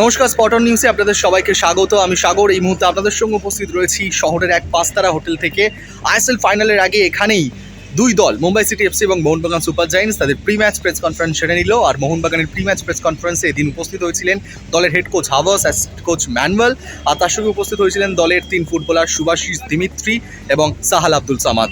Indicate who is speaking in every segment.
Speaker 1: নমস্কার স্পটন নিউজে আপনাদের সবাইকে স্বাগত। আমি সাগর। এই মুহূর্তে আপনাদের সঙ্গে উপস্থিত রয়েছি শহরের এক পাঁচতারা হোটেল থেকে। আইএসএল ফাইনালের আগে এখানেই দুই দল, মুম্বাই সিটি এফসি এবং মোহনবাগান সুপার জায়েন্টস, তাদের প্রি ম্যাচ প্রেস কনফারেন্স সেরে নিল। আর মোহনবাগানের প্রি ম্যাচ প্রেস কনফারেন্সে এদিন উপস্থিত হয়েছিলেন দলের head coach Habas assistant coach Manuel. আর তার সঙ্গে উপস্থিত হয়েছিলেন দলের তিন ফুটবলার সুভাশিস দিমিত্রি এবং সাহাল আব্দুল সামাদ।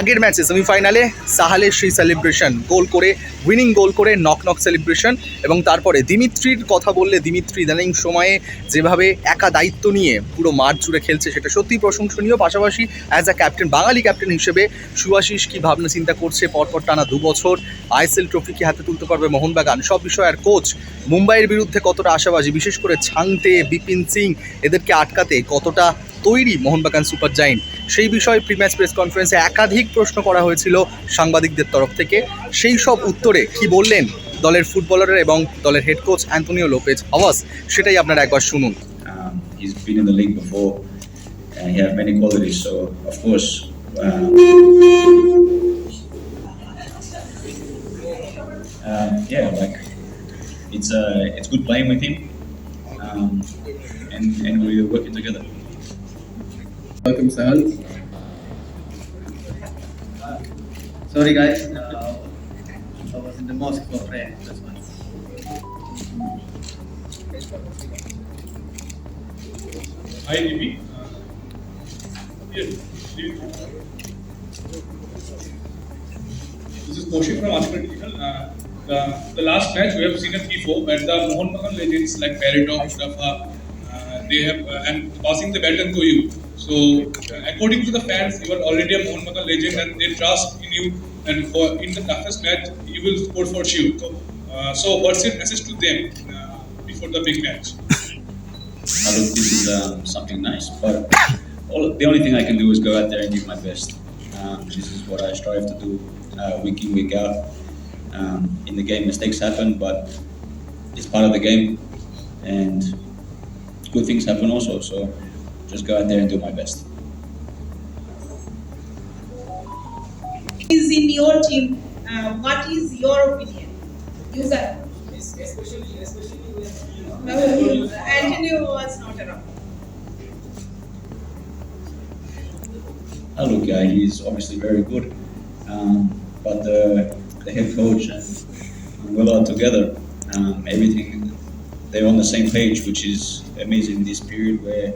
Speaker 1: আগের ম্যাচে সেমিফাইনালে সাহালের সেই সেলিব্রেশন গোল করে উইনিং গোল করে নক নক সেলিব্রেশন এবং তারপরে দিমিত্রির কথা বললে, দিমিত্রি ইদানিং সময়ে যেভাবে একা দায়িত্ব নিয়ে পুরো মাঠ জুড়ে খেলছে সেটা সত্যিই প্রশংসনীয়। পাশাপাশি as a captain Bangali captain হিসেবে সুভাশিস কী ভাবনা চিন্তা করছে? পরপর টানা দু বছর আইএসএল ট্রফি কি হাতে তুলতে পারবে মোহনবাগান? সব বিষয়ে আর কোচ মুম্বাইয়ের বিরুদ্ধে কতটা আশাবাজি? বিশেষ করে ছাংতে বিপিন সিং এদেরকে আটকাতে কতটা তৈরি মোহনবাগান সুপার জায়েন্ট। সেই বিষয়ে প্রিম্যাচ প্রেস কনফারেন্সে একাধিক প্রশ্ন করা হয়েছিল সাংবাদিকদের তরফ থেকে। সেই সব উত্তরে কি বললেন দলের ফুটবলারের এবং দলের head coach Antonio Lopez Habas সেটাই আপনার একবার শুনুন।
Speaker 2: Uh, yeah, like it's uh, it's good playing with him, um, and and we're working together.
Speaker 3: Welcome, Sahal. Sorry, guys. Uh, I was in the mosque for prayer. That's why.
Speaker 4: Hi. Here, leave. This is Kaushik from Digital. Uh, the, the last match we have seen a 3-4 where the Mohan Bagan legends like Pareto, Mustafa, uh, they have uh, and passing the baton to you. So uh, according to the fans, you are already a Mohan legend and they trust in you. And for in the toughest match, you will score for sure. So, uh, so what's your message to them uh, before the big match?
Speaker 2: I look, this is um, something nice, but all, the only thing I can do is go out there and give my best. Um, this is what I strive to do uh, week in, week out. Um, in the game, mistakes happen, but it's part of the game, and good things happen also. So just go out there and do my best.
Speaker 5: is in your team, uh, what is your opinion? User.
Speaker 6: especially especially when
Speaker 5: No, Antonio was not around.
Speaker 2: Look, uh, he's obviously very good, um, but the, the head coach and Will are together. Um, everything they're on the same page, which is amazing. in This period where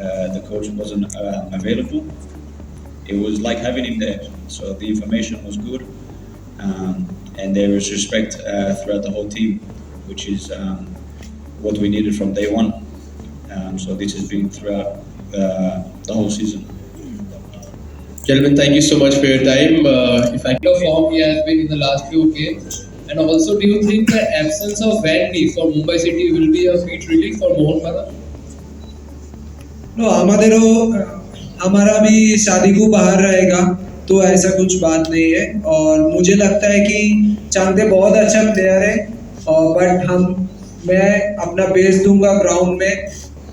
Speaker 2: uh, the coach wasn't uh, available, it was like having him there. So the information was good, um, and there was respect uh, throughout the whole team, which is um, what we needed from day one. Um, so this has been throughout uh, the whole season.
Speaker 3: Gentlemen, thank you so much for your time. Uh, if I know form he has been in the last few games, and also, do you think the absence of Vandy for Mumbai City will be a feat relief for Mohan Bagan?
Speaker 7: No हमारे हमारा भी शादी को बाहर रहेगा तो ऐसा कुछ बात नहीं है। और मुझे लगता है कि चांदे बहुत अच्छा प्लेयर है, और बट हम, मैं अपना बेस दूँगा ग्राउंड में।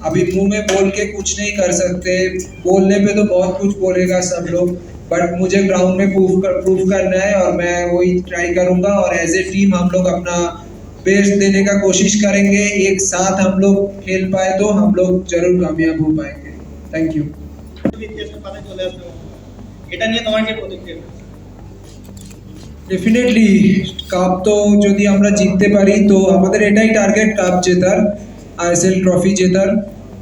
Speaker 7: अभी मुँह में बोल के कुछ नहीं कर सकते। बोलने पे तो बहुत कुछ बोलेगा सब लोग बट मुझे ग्राउंड में प्रूव कर करना है, और मैं वही ट्राई करूँगा, और एज ए टीम हम लोग अपना बेस्ट देने का कोशिश करेंगे एक साथ हम लोग खेल पाए तो हम लोग जरूर कामयाब हो पाएंगे थैंक यू
Speaker 6: ইতিহাসের পাতায় চলে আসতে এটা নিয়ে তোমার কি প্রতিক্রিয়া
Speaker 7: ডেফিনেটলি কাপ তো যদি আমরা জিততে পারি তো আমাদের এটাই টার্গেট কাপ জেতার আইএসএল ট্রফি জেতার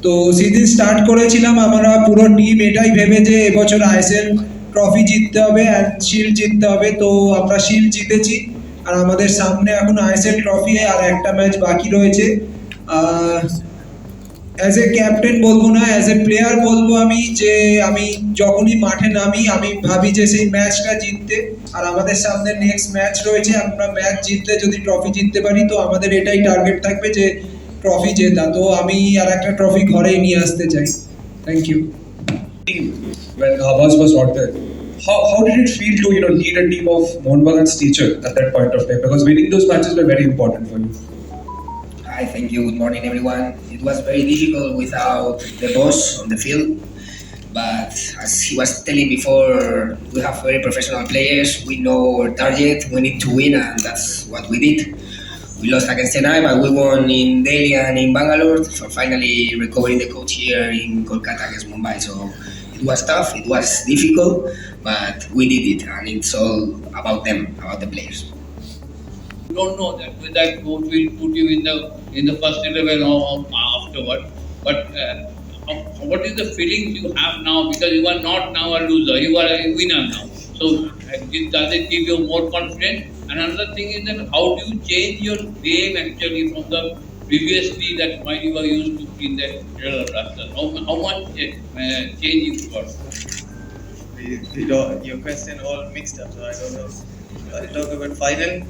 Speaker 7: তো সিজন স্টার্ট করেছিলাম আমরা পুরো টিম এটাই ভেবে যে এবছর আইএসএল ট্রফি জিততে হবে অ্যান্ড শিল্ড জিততে হবে তো আমরা শিল্ড জিতেছি আর আমাদের সামনে এখন আইএসএল ট্রফি আর একটা ম্যাচ বাকি রয়েছে। অ্যাজ এ ক্যাপ্টেন বলব না অ্যাজ এ প্লেয়ার বলব আমি যে আমি যখনই মাঠে নামি, আমি ভাবি যে সেই ম্যাচটা জিততে। আর আমাদের সামনে নেক্সট ম্যাচ রয়েছে, আমরা ম্যাচ জিতলে যদি ট্রফি জিততে পারি, তো আমাদের এটাই টার্গেট থাকবে যে ট্রফি জেতা। তো আমি আর একটা ট্রফি ঘরেই নিয়ে আসতে চাই। Thank you
Speaker 8: when Abbas was. How, how did it feel to you know lead a team of Mohan Bagan's teacher at that point of time? Because winning those matches were very important for you.
Speaker 9: Hi, thank you. Good morning, everyone. It was very difficult without the boss on the field, but as he was telling before, we have very professional players. We know our target. We need to win, and that's what we did. we lost against Chennai, but we won in Delhi and in Bangalore. So finally recovering the coach here in Kolkata against Mumbai. So it was tough, it was difficult, but we did it, and it's all about them, about the players.
Speaker 10: You don't know that that coach will put you in the in the first eleven or, afterward. But uh, what is the feelings you have now? Because you are not now a loser, you are a winner now. So uh, does it give you more confidence? And another thing is that how do you change your game actually from the previously that might you were used to in the Kerala Blasters? How, how much uh, change you got?
Speaker 6: We don't, your question all mixed up, so I don't know. I'll talk about final.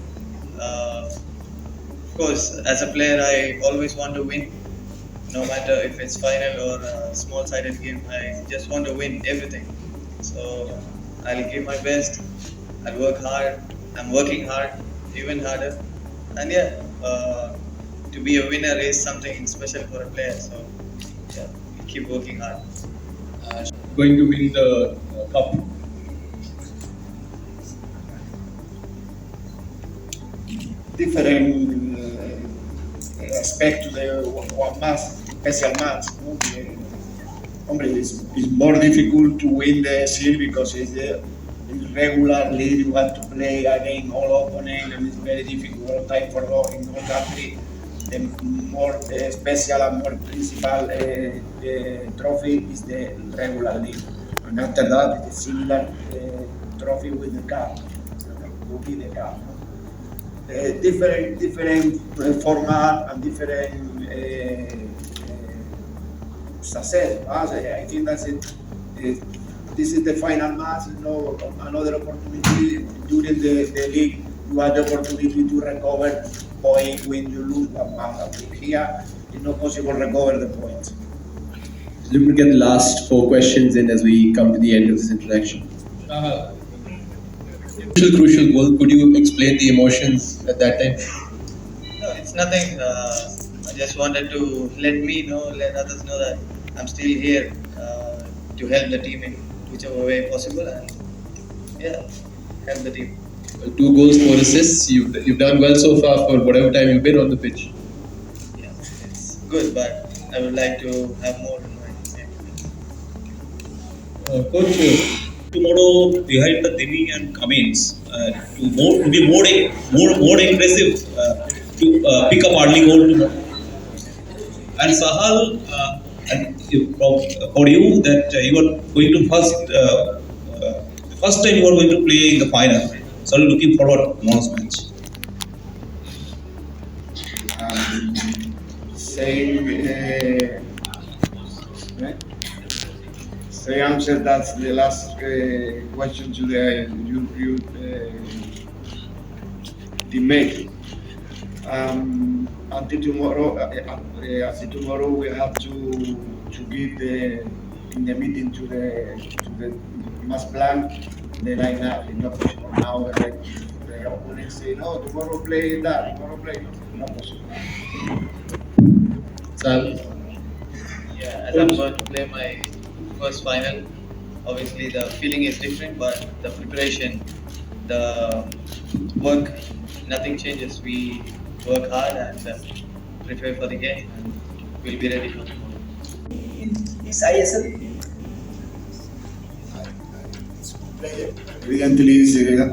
Speaker 6: Uh, of course, as a player, I always want to win. No matter if it's final or a small-sided game, I just want to win everything. So I'll give my best. I'll work hard. I'm working hard, even harder. And yeah, uh, to be a winner is something special for a player. So yeah, keep working hard.
Speaker 4: Going to win the uh, cup.
Speaker 11: different uh, aspect to the one match, special match. No? The, hombre, it's, it's more difficult to win the series because it's the regularly you have to play against all opponents and it's very difficult time for all in all country. The more uh, special and more principal uh, trophy is the regular league. And after that, it's similar uh, trophy with the cup. Will be the cup. uh, different different format and different success. Uh, I think that's it. This is the final match. You know, another opportunity during the, the league. You have the opportunity to recover points when you lose one match. Here, it's not possible to recover the points.
Speaker 8: Looking to get the last four questions in as we come to the end of this introduction.
Speaker 4: Uh,
Speaker 8: Crucial, crucial goal. Could you explain the emotions at that time?
Speaker 6: No, it's nothing. Uh, I just wanted to let me know, let others know that I'm still here uh, to help the team in whichever way possible, and yeah, help the team.
Speaker 8: Well, two goals, four assists. You've, you've done well so far for whatever time you've been on the pitch.
Speaker 6: Yeah, it's good, but I would like to have more in my game.
Speaker 2: Uh, coach, uh, tomorrow behind the Delhi and Cummins, uh, to more to be more more more impressive uh, to uh, pick up early goal tomorrow. And Sahal, uh, and you- for you that uh, you are going to first uh, uh, first time you are going to play in the final. So looking forward tomorrow's match.
Speaker 11: Um, same, uh, right? answer. That's the last uh, question to the you, you uh, teammate. Um, until tomorrow, uh, uh, uh, tomorrow, we have to to give the in the meeting to the to the mass plan the lineup. It's not possible now. Like, the opponent say no, tomorrow play that, tomorrow play. No, not possible.
Speaker 8: Sal,
Speaker 6: Yeah, as I'm going to play my first final, obviously the feeling is different, but the preparation, the work, nothing changes. We work hard and uh, prepare for the game, and we'll be ready for tomorrow.
Speaker 9: Is ISL
Speaker 11: Evidently,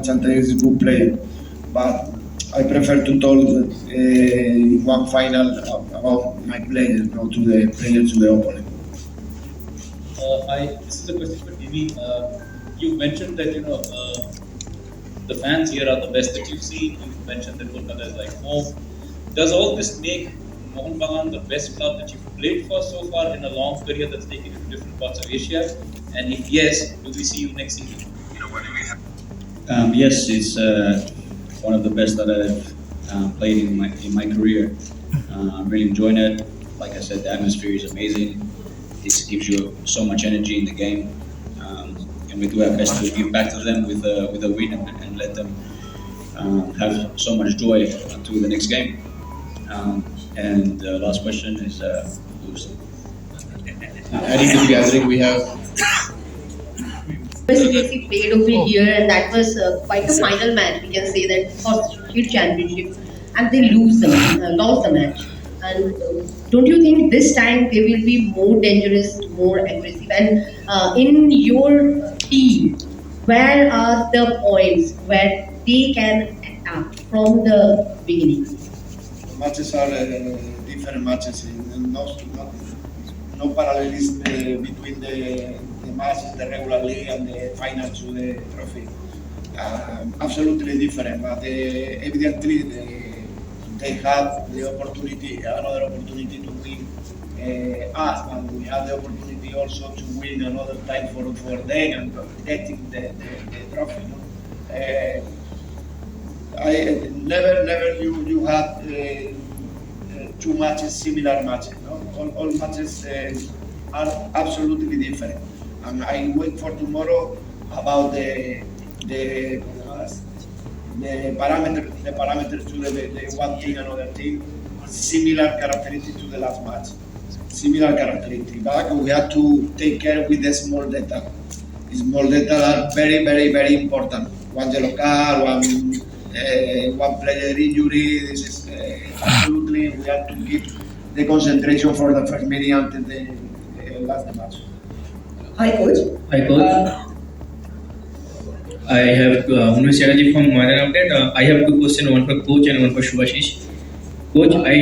Speaker 11: Chantal a good player, but I prefer to talk uh, one final about my players, not to the players to the opponent.
Speaker 4: Uh, I, this is a question for Dini. Uh, you mentioned that you know uh, the fans here are the best that you've seen. You mentioned that Kolkata is like home. Does all this make Mohun Bagan the best club that you've played for so far in a long career that's taken you to different parts of Asia? And if yes, do we see you next season?
Speaker 2: Um, yes, it's uh, one of the best that I've uh, played in my in my career. Uh, I'm really enjoying it. Like I said, the atmosphere is amazing. It gives you so much energy in the game, um, and we do our best to give back to them with a with a win and, and let them um, have so much joy to the next game. Um, and the last question is, uh, who's
Speaker 8: the gathering, we have
Speaker 12: City played over here, and that was uh, quite a final match. We can say that for street championship. and they lose the uh, lost the match. And uh, don't you think this time they will be more dangerous, more aggressive? And uh, in your team, where are the points where they can attack from the beginning?
Speaker 11: The matches are uh, different matches. In, no, no, no parallelism uh, between the, the regular league and the final to the trophy. Um, absolutely different, but uh, evidently they, they the opportunity, another opportunity to win uh, us, and we have the opportunity also to win another time for, for them and getting the, the, the trophy. No? Uh, I never, never you you have uh, uh, two matches, similar matches. No? All, all matches uh, are absolutely different, and I wait for tomorrow about the the the parameter the parameters to the, the one team another team. Similar characteristics to the last match. Similar characteristics but we have to take care with the small data. Small data are very very very important. One yellow card one uh, one player injury this is uh, absolutely we have to keep the concentration for the first minute until the uh, last match
Speaker 12: Hi, coach.
Speaker 13: Hi, coach. I have uh, Umesh Chatterjee from Modern Update. Uh, I have two questions, one for coach and one for Shubhashish. Coach, I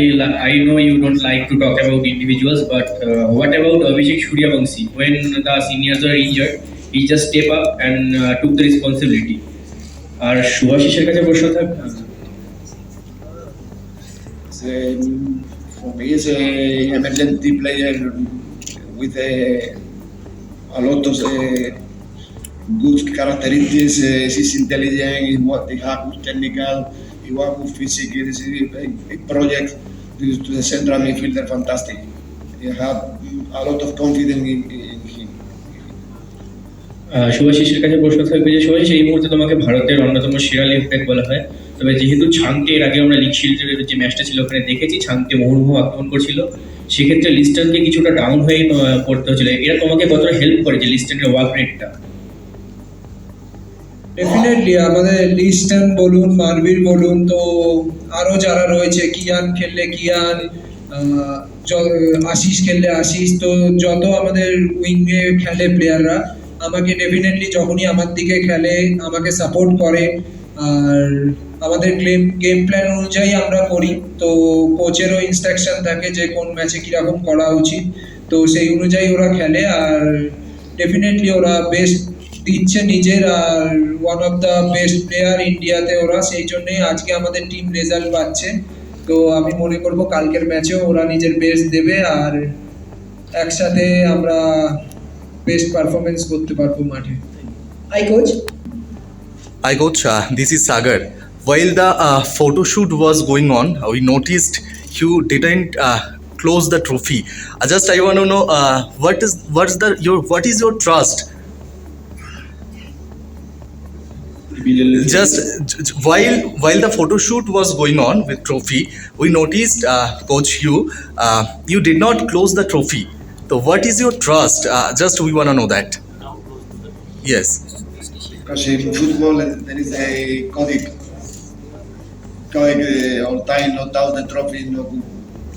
Speaker 13: I know you don't like to talk about individuals, but uh, what about Abhishek Suryavanshi? When the seniors were injured, he just stepped up and uh, took the responsibility. আর শুভাশিসের কাছে প্রশ্ন থাক
Speaker 11: It's, um, for me, it's a emergency player with a, lot of uh, good characteristics. Uh, he's intelligent. He what he have good technical. He work with physical. Is a, a project to, the central midfielder. Fantastic. He have mm, a lot of confidence in, in him.
Speaker 13: শুভাশিসের কাছে প্রশ্ন থাকবে যে শুভাশিস এই মুহূর্তে তোমাকে ভারতের অন্যতম সেরা লেফট ব্যাক বলা হয় তবে যেহেতু ছাংকে এর আগে আমরা লিগ যে ম্যাচটা ছিল, ওখানে দেখেছি, ছাংকে মুহুর্মুহ আক্রমণ করছিল। সেক্ষেত্রে লিস্টনকে কিছুটা ডাউন হয়ে পড়তে হচ্ছিল। এরা তোমাকে কতটা হেল্প করে যে লিস্টনের ওয়ার্ক রেটটা
Speaker 7: ডেফিনেটলি আমাদের লিস্টন বলুন মারবির বলুন, তো আরও যারা রয়েছে, কিয়ান খেললে কিয়ান আশিস খেললে আশিস, তো যত আমাদের উইংয়ে খেলে প্লেয়াররা আমাকে ডেফিনেটলি যখনই আমার দিকে খেলে, আমাকে সাপোর্ট করে। আর আমাদের গেম গেম প্ল্যান অনুযায়ী আমরা করি। তো কোচেরও ইনস্ট্রাকশন থাকে যে কোন ম্যাচে কীরকম করা উচিত। তো সেই অনুযায়ী ওরা খেলে আর ডেফিনেটলি ওরা বেস্ট দিচ্ছে নিজের আর one of the best player ইন্ডিয়াতে ওরা। সেই জন্যই আজকে আমাদের টিম রেজাল্ট পাচ্ছে। তো আমি মনে করব কালকের ম্যাচেও ওরা নিজের বেস্ট দেবে আর একসাথে আমরা বেস্ট পারফরমেন্স করতে পারব মাঠে।
Speaker 12: I coach
Speaker 1: I uh, this is Sagar. While the uh, photo shoot was going on, uh, we noticed you didn't uh, close the trophy. Uh, just I want to know uh, what is what's the your what is your trust? Just while while the photo shoot was going on with trophy, we noticed, uh, coach, you uh, you did not close the trophy. So what is your trust? Uh, just we want to know that. Yes.
Speaker 11: Because in football there is a codic. Codic uh, all time, out the trophy, no good,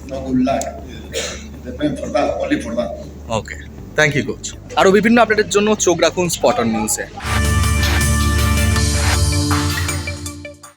Speaker 11: no good luck. Depend for that, only for that.
Speaker 1: Okay. Thank you coach আরও বিভিন্ন আপডেটের জন্য চোখ রাখুন spot on নিউজে